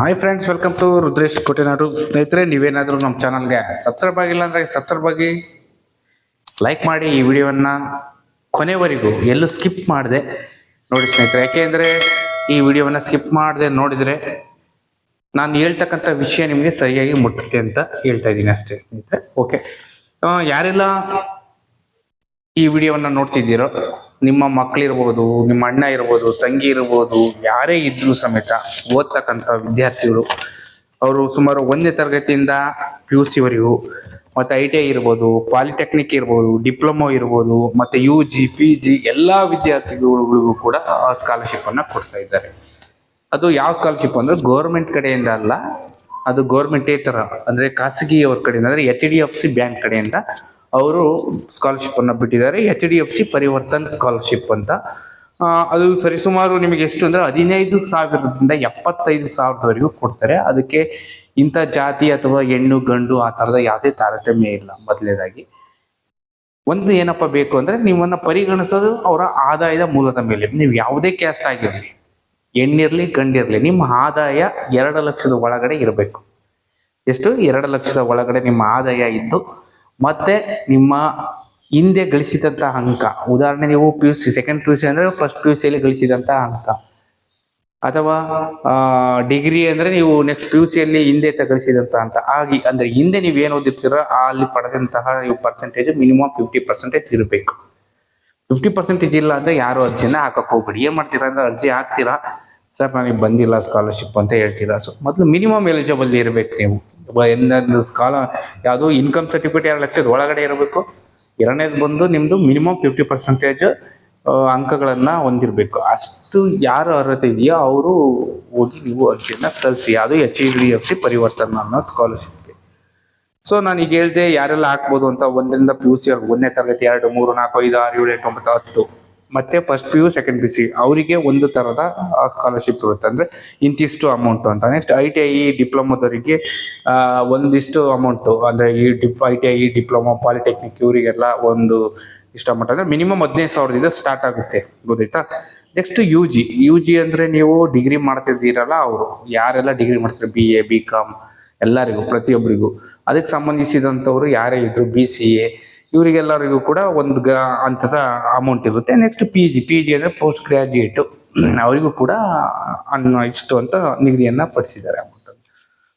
Hi friends welcome to Rudresh Kotenadu ಸ್ನೇಹಿತರೆ ನೀವೇನಾದರೂ ನಮ್ಮ ಚಾನಲ್ಗೆ ಸಬ್ಸ್ಕ್ರೈಬ್ ಆಗಿಲ್ಲ ಅಂದರೆ ಸಬ್ಸ್ಕ್ರೈಬ್ ಆಗಿ ಲೈಕ್ ಮಾಡಿ ಈ ವಿಡಿಯೋವನ್ನು ಕೊನೆವರೆಗೂ ಎಲ್ಲೂ ಸ್ಕಿಪ್ ಮಾಡಿದೆ ನೋಡಿ ಸ್ನೇಹಿತರೆ. ಯಾಕೆಂದರೆ ಈ ವಿಡಿಯೋವನ್ನು ಸ್ಕಿಪ್ ಮಾಡದೆ ನೋಡಿದರೆ ನಾನು ಹೇಳ್ತಕ್ಕಂಥ ವಿಷಯ ನಿಮಗೆ ಸರಿಯಾಗಿ ಮುಟ್ಟುತ್ತೆ ಅಂತ ಹೇಳ್ತಾ ಇದ್ದೀನಿ ಅಷ್ಟೇ ಸ್ನೇಹಿತರೆ. ಓಕೆ ಯಾರೆಲ್ಲ ಈ ವಿಡಿಯೋವನ್ನ ನೋಡ್ತಿದ್ದೀರೋ, ನಿಮ್ಮ ಮಕ್ಕಳಿರ್ಬೋದು ನಿಮ್ಮ ಅಣ್ಣ ಇರ್ಬೋದು, ತಂಗಿ ಇರ್ಬೋದು, ಯಾರೇ ಇದ್ರೂ ಸಮೇತ ಓದ್ತಕ್ಕಂಥ ವಿದ್ಯಾರ್ಥಿಗಳು, ಅವರು ಸುಮಾರು ಒಂದನೇ ತರಗತಿಯಿಂದ ಪಿ ಯು ಸಿವರೆಗೂ ಮತ್ತು ಐ ಟಿ ಐ ಇರ್ಬೋದು ಪಾಲಿಟೆಕ್ನಿಕ್ ಇರ್ಬೋದು, ಡಿಪ್ಲೊಮೊ ಇರ್ಬೋದು, ಮತ್ತು ಯು ಜಿ ಪಿ ಜಿ ಎಲ್ಲ ವಿದ್ಯಾರ್ಥಿಗಳಿಗೂ ಕೂಡ ಸ್ಕಾಲರ್ಶಿಪ್ಪನ್ನು ಕೊಡ್ತಾ ಇದ್ದಾರೆ. ಅದು ಯಾವ ಸ್ಕಾಲರ್ಶಿಪ್ ಅಂದ್ರೆ ಗೌರ್ಮೆಂಟ್ ಕಡೆಯಿಂದ ಅಲ್ಲ, ಅದು ಗೌರ್ಮೆಂಟೇತರ ಅಂದ್ರೆ ಖಾಸಗಿಯವ್ರ ಕಡೆಯಿಂದ, ಅಂದ್ರೆ H D F C bank ಕಡೆಯಿಂದ ಅವರು ಸ್ಕಾಲರ್ಶಿಪ್ ಅನ್ನ ಬಿಟ್ಟಿದ್ದಾರೆ. H D F C Parivartan scholarship ಅಂತ. ಅದು ಸರಿಸುಮಾರು ನಿಮಗೆ ಎಷ್ಟು ಅಂದ್ರೆ ಹದಿನೈದು ಸಾವಿರದಿಂದ ಎಪ್ಪತ್ತೈದು ಸಾವಿರದವರೆಗೂ ಕೊಡ್ತಾರೆ. ಅದಕ್ಕೆ ಇಂಥ ಜಾತಿ ಅಥವಾ ಹೆಣ್ಣು, ಗಂಡು ಆ ಥರದ ಯಾವುದೇ ತಾರತಮ್ಯ ಇಲ್ಲ ಮೊದಲನೇದಾಗಿ. ಒಂದು ಏನಪ್ಪ ಬೇಕು ಅಂದ್ರೆ ನಿಮ್ಮನ್ನು ಪರಿಗಣಿಸೋದು ಅವರ ಆದಾಯದ ಮೂಲದ ಮೇಲೆ. ನೀವು ಯಾವುದೇ ಕ್ಯಾಸ್ಟ್ ಆಗಿರಲಿ, ಹೆಣ್ಣಿರಲಿ, ಗಂಡಿರಲಿ, ನಿಮ್ಮ ಆದಾಯ ಎರಡು ಲಕ್ಷದ ಒಳಗಡೆ ಇರಬೇಕು. ಎಷ್ಟು? ಎರಡು ಲಕ್ಷದ ಒಳಗಡೆ ನಿಮ್ಮ ಆದಾಯ ಇದ್ದು ಮತ್ತೆ ನಿಮ್ಮ ಹಿಂದೆ ಗಳಿಸಿದಂಥ ಅಂಕ. ಉದಾಹರಣೆ ನೀವು P U C second P U C ಅಂದರೆ ಫಸ್ಟ್ ಪಿ ಯು ಸಿಯಲ್ಲಿ ಗಳಿಸಿದಂಥ ಅಂಕ. ಅಥವಾ ಡಿಗ್ರಿ ಅಂದರೆ ನೀವು ನೆಕ್ಸ್ಟ್ ಪಿ ಯು ಸಿಯಲ್ಲಿ ಹಿಂದೆ ಗಳಿಸಿದಂಥ ಅಂತ ಆಗಿ ಅಂದರೆ ಹಿಂದೆ ನೀವು ಏನು ಓದಿರ್ತೀರೋ ಅಲ್ಲಿ ಪಡೆದಂತಹ ನೀವು ಪರ್ಸೆಂಟೇಜ್ ಮಿನಿಮಮ್ ಫಿಫ್ಟಿ ಪರ್ಸೆಂಟೇಜ್ ಇರಬೇಕು. ಫಿಫ್ಟಿ ಪರ್ಸೆಂಟೇಜ್ ಇಲ್ಲ ಅಂದ್ರೆ ಯಾರು ಅರ್ಜಿನ ಹಾಕಕ್ಕೆ ಹೋಗ್ಬಿಡಿ. ಏನ್ ಮಾಡ್ತೀರಾ ಅಂದ್ರೆ ಅರ್ಜಿ ಹಾಕ್ತೀರಾ? ಸರ್ ನನಗೆ ಬಂದಿಲ್ಲ ಸ್ಕಾಲರ್ಶಿಪ್ ಅಂತ ಹೇಳ್ತೀರಾ. ಸೊ ಮೊದಲು ಮಿನಿಮಮ್ ಎಲಿಜಿಬಲ್ ಇರಬೇಕು ನೀವು. ಎಂದೊಂದು ಸ್ಕಾಲ ಯಾವುದು ಇನ್ಕಮ್ ಸರ್ಟಿಫಿಕೇಟ್ ಎರಡು ಲಕ್ಷದ ಒಳಗಡೆ ಇರಬೇಕು, ಎರಡನೇದು ಬಂದು ನಿಮ್ದು ಮಿನಿಮಮ್ ಫಿಫ್ಟಿ ಪರ್ಸೆಂಟೇಜ್ ಅಂಕಗಳನ್ನ ಹೊಂದಿರಬೇಕು. ಅಷ್ಟು ಯಾರು ಅರ್ಹತೆ ಇದೆಯೋ ಅವರು ಹೋಗಿ ನೀವು ಅರ್ಜಿಯನ್ನ ಸಲ್ಲಿಸಿ, ಅದು H E D F C Parivartan ಅನ್ನೋ ಸ್ಕಾಲರ್ಶಿಪ್ಗೆ ಸೊ ನಾನು ಈಗ ಹೇಳಿದೆ ಯಾರೆಲ್ಲ ಹಾಕ್ಬೋದು ಅಂತ ಒಂದರಿಂದ ಪಿ ಯು ಸಿ ಒಂದನೇ ತರಗತಿ, ಎರಡು, ಮೂರು, ನಾಲ್ಕು, ಐದು, ಆರು, ಏಳು, ಎಂಟು, ಒಂಬತ್ತು, ಹತ್ತು. ಮತ್ತೆ first P U second P C ಅವರಿಗೆ ಒಂದು ತರದ ಸ್ಕಾಲರ್ಶಿಪ್ ಇರುತ್ತೆ. ಅಂದ್ರೆ ಇಂತಿಷ್ಟು ಅಮೌಂಟ್ ಅಂತ. ನೆಕ್ಸ್ಟ್ ಐ ಟಿ ಐ ಡಿಪ್ಲೊಮಾದವರಿಗೆ ಒಂದಿಷ್ಟು ಅಮೌಂಟು ಅಂದ್ರೆ ಈ drip I T I diploma polytechnic ಇವರಿಗೆಲ್ಲ ಒಂದು ಇಷ್ಟ ಅಮೌಂಟ್ ಅಂದ್ರೆ ಮಿನಿಮಮ್ ಹದಿನೈದು ಸಾವಿರದಿಂದ ಸ್ಟಾರ್ಟ್ ಆಗುತ್ತೆ. ಗೊತ್ತಾಯ್ತಾ? Next U G U G ಅಂದ್ರೆ ನೀವು ಡಿಗ್ರಿ ಮಾಡ್ತಿದ್ದೀರಲ್ಲ ಅವರು. ಯಾರೆಲ್ಲ ಡಿಗ್ರಿ ಮಾಡ್ತಾರೆ? ಬಿ ಎ ಬಿ ಕಾಮ್ ಎಲ್ಲರಿಗೂ ಪ್ರತಿಯೊಬ್ಬರಿಗೂ ಅದಕ್ಕೆ ಸಂಬಂಧಿಸಿದಂಥವ್ರು ಯಾರೇ ಇದ್ರು ಬಿ ಸಿ ಎ ಇವರಿಗೆಲ್ಲರಿಗೂ ಕೂಡ ಒಂದು ಗ ಅಂಥದ ಅಮೌಂಟ್ ಇರುತ್ತೆ. Next P G P G ಅಂದರೆ ಪೋಸ್ಟ್ ಗ್ರ್ಯಾಜುಯೇಟು ಅವರಿಗೂ ಕೂಡ ಅನ್ನ ಇಷ್ಟು ಅಂತ ನಿಗದಿಯನ್ನು ಪಡಿಸಿದ್ದಾರೆ ಅಮೌಂಟ್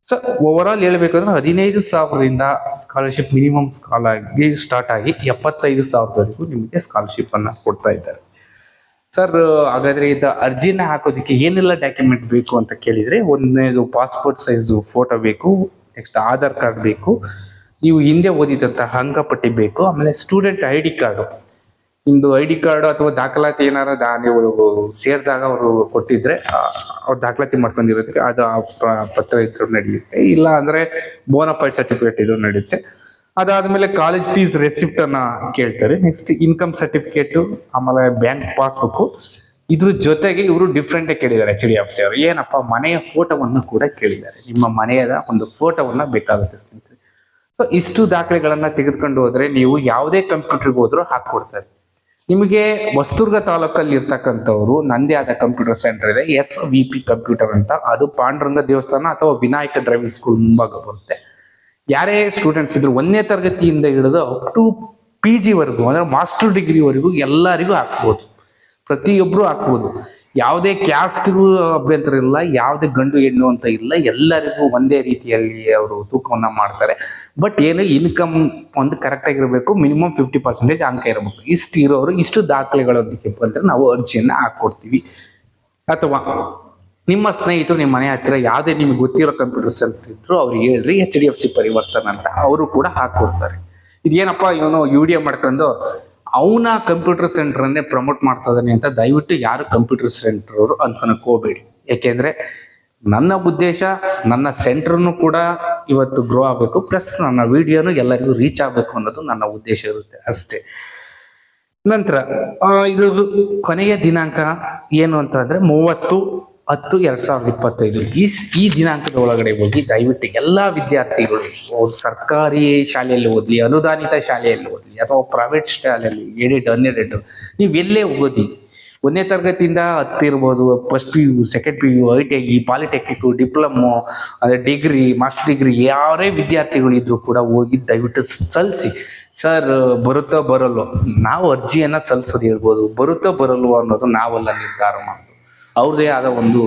ಸೊ ಓವರ್ ಆಲ್ ಹೇಳ್ಬೇಕಂದ್ರೆ ಹದಿನೈದು ಸಾವಿರದಿಂದ ಸ್ಕಾಲರ್ಶಿಪ್ ಮಿನಿಮಮ್ ಸ್ಕಾಲಾಗಿ ಆಗಿ ಸ್ಟಾರ್ಟ್ ಆಗಿ ಎಪ್ಪತ್ತೈದು ಸಾವಿರದವರೆಗೂ ನಿಮಗೆ ಸ್ಕಾಲರ್ಶಿಪ್ ಅನ್ನ ಕೊಡ್ತಾ ಇದ್ದಾರೆ. ಸರ್ ಹಾಗಾದ್ರೆ ಇದು ಅರ್ಜಿನ ಹಾಕೋದಕ್ಕೆ ಏನೆಲ್ಲ ಡಾಕ್ಯುಮೆಂಟ್ ಬೇಕು ಅಂತ ಕೇಳಿದ್ರೆ ಒಂದನೇದು ಪಾಸ್ಪೋರ್ಟ್ ಸೈಜು ಫೋಟೋ ಬೇಕು ನೆಕ್ಸ್ಟ್ ಆಧಾರ್ ಕಾರ್ಡ್ ಬೇಕು ನೀವು ಹಿಂದೆ ಓದಿದಂತಹ ಅಂಕಪಟ್ಟಿ ಬೇಕು, ಆಮೇಲೆ ಸ್ಟೂಡೆಂಟ್ ಐ ಡಿ ಕಾರ್ಡು ನಿಮ್ದು ಐ ಡಿ ಕಾರ್ಡ್ ಅಥವಾ ದಾಖಲಾತಿ ಏನಾರ ದಾ ನೀವು ಸೇರಿದಾಗ ಅವರು ಕೊಟ್ಟಿದ್ರೆ ಅವ್ರು ದಾಖಲಾತಿ ಮಾಡ್ಕೊಂಡಿರೋದಕ್ಕೆ ಅದು ಪತ್ರ ಇದ್ರು ನಡೆಯುತ್ತೆ. ಇಲ್ಲ ಅಂದ್ರೆ ಬೋನಫೈಡ್ ಸರ್ಟಿಫಿಕೇಟ್ ಇದು ನಡೆಯುತ್ತೆ. ಅದಾದ್ಮೇಲೆ ಕಾಲೇಜ್ ಫೀಸ್ ರೆಸಿಪ್ಟ್ ಅನ್ನ ಕೇಳ್ತಾರೆ. ನೆಕ್ಸ್ಟ್ ಇನ್ಕಮ್ ಸರ್ಟಿಫಿಕೇಟ್ ಆಮೇಲೆ ಬ್ಯಾಂಕ್ ಪಾಸ್ಬುಕ್ ಇದ್ರ ಜೊತೆಗೆ ಇವರು ಡಿಫ್ರೆಂಟ್ ಕೇಳಿದ್ದಾರೆ ಎಚ್ ಡಿ ಎಫ್ ಅವರು ಏನಪ್ಪ, ಮನೆಯ ಫೋಟೋವನ್ನು ಕೂಡ ಕೇಳಿದ್ದಾರೆ. ನಿಮ್ಮ ಮನೆಯದ ಒಂದು ಫೋಟೋವನ್ನ ಬೇಕಾಗುತ್ತೆ ಸ್ನೇಹಿತರೆ. ಇಷ್ಟು ದಾಖಲೆಗಳನ್ನ ತೆಗೆದುಕೊಂಡು ಹೋದ್ರೆ ನೀವು ಯಾವುದೇ ಕಂಪ್ಯೂಟರ್ಗೆ ಹೋದ್ರೂ ಹಾಕೊಡ್ತಾರೆ ನಿಮಗೆ ವಸ್ತುರ್ಗ ತಾಲೂಕಲ್ಲಿ ಇರ್ತಕ್ಕಂಥವ್ರು ನಂದೇ ಆದ ಕಂಪ್ಯೂಟರ್ ಸೆಂಟರ್ ಇದೆ, ಎಸ್ ವಿ ಪಿ ಕಂಪ್ಯೂಟರ್ ಅಂತ. ಅದು ಪಾಂಡುರಂಗ ದೇವಸ್ಥಾನ ಅಥವಾ ವಿನಾಯಕ ಡ್ರೈವಿಂಗ್ ಸ್ಕೂಲ್ ಮುಂಭಾಗ ಬರುತ್ತೆ ಯಾರೇ ಸ್ಟೂಡೆಂಟ್ಸ್ ಇದ್ರು ಒಂದನೇ ತರಗತಿಯಿಂದ ಹಿಡಿದು ಅಪ್ ಟು ಪಿ ಜಿವರೆಗೂ ಅಂದ್ರೆ ಮಾಸ್ಟರ್ ಡಿಗ್ರಿವರೆಗೂ ಎಲ್ಲರಿಗೂ ಹಾಕ್ಬೋದು. ಪ್ರತಿಯೊಬ್ಬರು ಹಾಕ್ಬೋದು. ಯಾವುದೇ ಕ್ಯಾಸ್ಟ್ಗೂ ಅಭ್ಯಂತರ ಇಲ್ಲ, ಯಾವುದೇ ಗಂಡು ಹೆಣ್ಣು ಅಂತ ಇಲ್ಲ, ಎಲ್ಲರಿಗೂ ಒಂದೇ ರೀತಿಯಲ್ಲಿ ಅವರು ತೂಕವನ್ನು ಮಾಡ್ತಾರೆ. ಬಟ್ ಏನು ಇನ್ಕಮ್ ಒಂದು ಕರೆಕ್ಟ್ ಆಗಿರಬೇಕು ಮಿನಿಮಮ್ ಫಿಫ್ಟಿ ಪರ್ಸೆಂಟೇಜ್ ಅಂಕ ಇರಬೇಕು. ಇಷ್ಟು ಇರೋರು, ಇಷ್ಟು ದಾಖಲೆಗಳೊಂದಿಗೆ ಬಂದರೆ ನಾವು ಅರ್ಜಿಯನ್ನು ಹಾಕ್ಕೊಡ್ತೀವಿ ಅಥವಾ ನಿಮ್ಮ ಸ್ನೇಹಿತರು ನಿಮ್ಮ ಮನೆ ಹತ್ತಿರ ಯಾವುದೇ ನಿಮ್ಗೆ ಗೊತ್ತಿರೋ ಕಂಪ್ಯೂಟರ್ ಸೆಂಟರ್ ಇದ್ರು ಅವ್ರು ಹೇಳ್ರಿ H D F C Parivartana ಅಂತ ಅವರು ಕೂಡ ಹಾಕ್ಕೊಡ್ತಾರೆ ಇದೇನಪ್ಪ ಇವನು ವಿಡಿಯೋ ಮಾಡ್ಕೊಂಡು ಅವನ ಕಂಪ್ಯೂಟರ್ ಸೆಂಟರನ್ನೇ ಪ್ರಮೋಟ್ ಮಾಡ್ತಾ ಇದ್ದಾನೆ ಅಂತ ದಯವಿಟ್ಟು ಯಾರು ಕಂಪ್ಯೂಟರ್ ಸೆಂಟರ್ ಅವರು ಅನ್ಕೊಳಕ್ ಕೋಬೇಡಿ. ಯಾಕೆಂದ್ರೆ ನನ್ನ ಉದ್ದೇಶ, ನನ್ನ ಸೆಂಟ್ರನ್ನು ಕೂಡ ಇವತ್ತು ಗ್ರೋ ಆಗಬೇಕು. ಪ್ಲಸ್ ನನ್ನ ವಿಡಿಯೋನು ಎಲ್ಲರಿಗೂ ರೀಚ್ ಆಗಬೇಕು ಅನ್ನೋದು ನನ್ನ ಉದ್ದೇಶ ಇರುತ್ತೆ ಅಷ್ಟೇ. ನಂತರ ಇದು ಕೊನೆಯ ದಿನಾಂಕ ಏನು ಅಂತ ಅಂದ್ರೆ ಮೂವತ್ತು ಹತ್ತು ಎರಡ್ ಸಾವಿರದ ಇಪ್ಪತ್ತೈದು. ಈ ಈ ದಿನಾಂಕದ ಒಳಗಡೆ ಹೋಗಿ ದಯವಿಟ್ಟು ಎಲ್ಲಾ ವಿದ್ಯಾರ್ಥಿಗಳು ಸರ್ಕಾರಿ ಶಾಲೆಯಲ್ಲಿ ಓದಲಿ, ಅನುದಾನಿತ ಶಾಲೆಯಲ್ಲಿ ಓದಲಿ, ಅಥವಾ ಪ್ರೈವೇಟ್ ಶಾಲೆಯಲ್ಲಿ ಏಡೆಡ್ ಹನ್ನೆರಡು ನೀವು ಎಲ್ಲೇ ಓದಿ, ಒಂದನೇ ತರಗತಿಯಿಂದ ಹತ್ತಿರ್ಬೋದು first P U second P U I T I polytechnic diploma, ಅಂದರೆ ಡಿಗ್ರಿ ಮಾಸ್ಟರ್ ಡಿಗ್ರಿ, ಯಾರೇ ವಿದ್ಯಾರ್ಥಿಗಳಿದ್ರು ಕೂಡ ಹೋಗಿ ದಯವಿಟ್ಟು ಸಲ್ಲಿಸಿ ಸರ್, ಬರುತ್ತೋ ಬರಲ್ಲೋ ನಾವು ಅರ್ಜಿಯನ್ನು ಸಲ್ಲಿಸೋದು ಹೇಳ್ಬೋದು, ಬರುತ್ತೋ ಬರಲ್ವೋ ಅನ್ನೋದು ನಾವೆಲ್ಲ ನಿರ್ಧಾರ ಮಾಡೋದು ಅವ್ರದ್ದೇ ಆದ ಒಂದು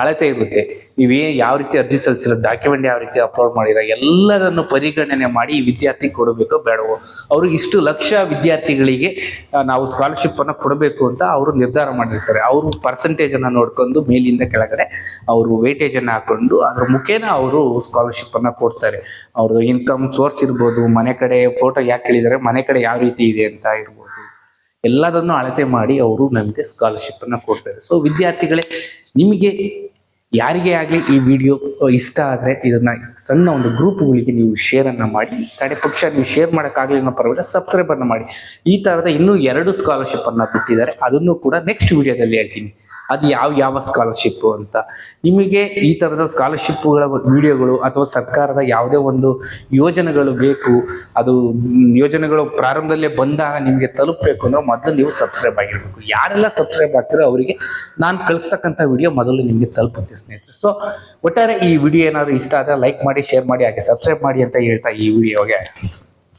ಅಳತೆ ಇರುತ್ತೆ. ನೀವೇ ಯಾವ ರೀತಿ ಅರ್ಜಿ ಸಲ್ಲಿಸಿರೋ ಡಾಕ್ಯುಮೆಂಟ್ ಯಾವ ರೀತಿ ಅಪ್ಲೋಡ್ ಮಾಡಿರೋ ಎಲ್ಲದನ್ನು ಪರಿಗಣನೆ ಮಾಡಿ ಈ ವಿದ್ಯಾರ್ಥಿ ಕೊಡಬೇಕೋ ಬೇಡವೋ. ಅವ್ರಿಗೆ ಇಷ್ಟು ಲಕ್ಷ ವಿದ್ಯಾರ್ಥಿಗಳಿಗೆ ನಾವು ಸ್ಕಾಲರ್ಶಿಪ್ ಅನ್ನು ಕೊಡಬೇಕು ಅಂತ ಅವರು ನಿರ್ಧಾರ ಮಾಡಿರ್ತಾರೆ. ಅವರು ಪರ್ಸೆಂಟೇಜ್ ಅನ್ನು ನೋಡ್ಕೊಂಡು ಮೇಲಿಂದ ಕೆಳಗಡೆ ಅವರು ವೇಟೇಜ್ ಅನ್ನು ಹಾಕೊಂಡು ಅದ್ರ ಮುಖೇನ ಅವರು ಸ್ಕಾಲರ್ಶಿಪ್ ಅನ್ನ ಕೊಡ್ತಾರೆ. ಅವ್ರದ್ದು ಇನ್ಕಮ್ ಸೋರ್ಸ್ ಇರ್ಬೋದು, ಮನೆ ಕಡೆ ಫೋಟೋ ಯಾಕೆ ಹೇಳಿದ್ದಾರೆ ಮನೆ ಕಡೆ ಯಾವ ರೀತಿ ಇದೆ ಅಂತ ಇರ್ಬೋದು. ಎಲ್ಲದನ್ನು ಅಳತೆ ಮಾಡಿ ಅವರು ನಮಗೆ ಸ್ಕಾಲರ್ಶಿಪ್ ಅನ್ನ ಕೊಡ್ತಾರೆ. ಸೊ ವಿದ್ಯಾರ್ಥಿಗಳೇ, ನಿಮಗೆ ಯಾರಿಗೆ ಆಗಲಿ ಈ ವಿಡಿಯೋ ಇಷ್ಟ ಆದರೆ ಇದನ್ನ ಸಣ್ಣ ಒಂದು ಗ್ರೂಪ್ಗಳಿಗೆ ನೀವು ಶೇರ್ ಅನ್ನ ಮಾಡಿ ಕಡೆ ಪಕ್ಷ ನೀವು ಶೇರ್ ಮಾಡೋಕ್ಕಾಗಲಿಲ್ಲ ಪರವಾಗಿಲ್ಲ ಸಬ್ಸ್ಕ್ರೈಬ್ ಅನ್ನ ಮಾಡಿ. ಈ ತರದ ಇನ್ನೂ ಎರಡು ಸ್ಕಾಲರ್ಶಿಪ್ ಅನ್ನ ಬಿಟ್ಟಿದ್ದಾರೆ. ಅದನ್ನು ಕೂಡ ನೆಕ್ಸ್ಟ್ ವಿಡಿಯೋದಲ್ಲಿ ಹೇಳ್ತೀನಿ. ಅದು ಯಾವ ಯಾವ ಸ್ಕಾಲರ್ಶಿಪ್ ಅಂತ. ನಿಮಗೆ ಈ ತರದ ಸ್ಕಾಲರ್ಶಿಪ್ಗಳ ವಿಡಿಯೋಗಳು ಅಥವಾ ಸರ್ಕಾರದ ಯಾವುದೇ ಒಂದು ಯೋಜನೆಗಳು ಬೇಕು, ಅದು ಯೋಜನೆಗಳು ಪ್ರಾರಂಭದಲ್ಲೇ ಬಂದಾಗ ನಿಮಗೆ ತಲುಪಬೇಕು ಅಂದ್ರೆ ಮೊದಲು ನೀವು ಸಬ್ಸ್ಕ್ರೈಬ್ ಆಗಿರ್ಬೇಕು. ಯಾರೆಲ್ಲ ಸಬ್ಸ್ಕ್ರೈಬ್ ಆಗ್ತಾರೋ ಅವರಿಗೆ ನಾನು ಕಳಿಸ್ತಕ್ಕಂಥ ವಿಡಿಯೋ ಮೊದಲು ನಿಮಗೆ ತಲುಪುತ್ತೆ ಸ್ನೇಹಿತರೆ. ಸೊ ಒಟ್ಟಾರೆ ಈ ವಿಡಿಯೋ ಏನಾದ್ರು ಇಷ್ಟ ಆದರೆ ಲೈಕ್ ಮಾಡಿ ಶೇರ್ ಮಾಡಿ, ಹಾಗೆ ಸಬ್ಸ್ಕ್ರೈಬ್ ಮಾಡಿ ಅಂತ ಹೇಳ್ತಾ ಈ ವಿಡಿಯೋಗೆ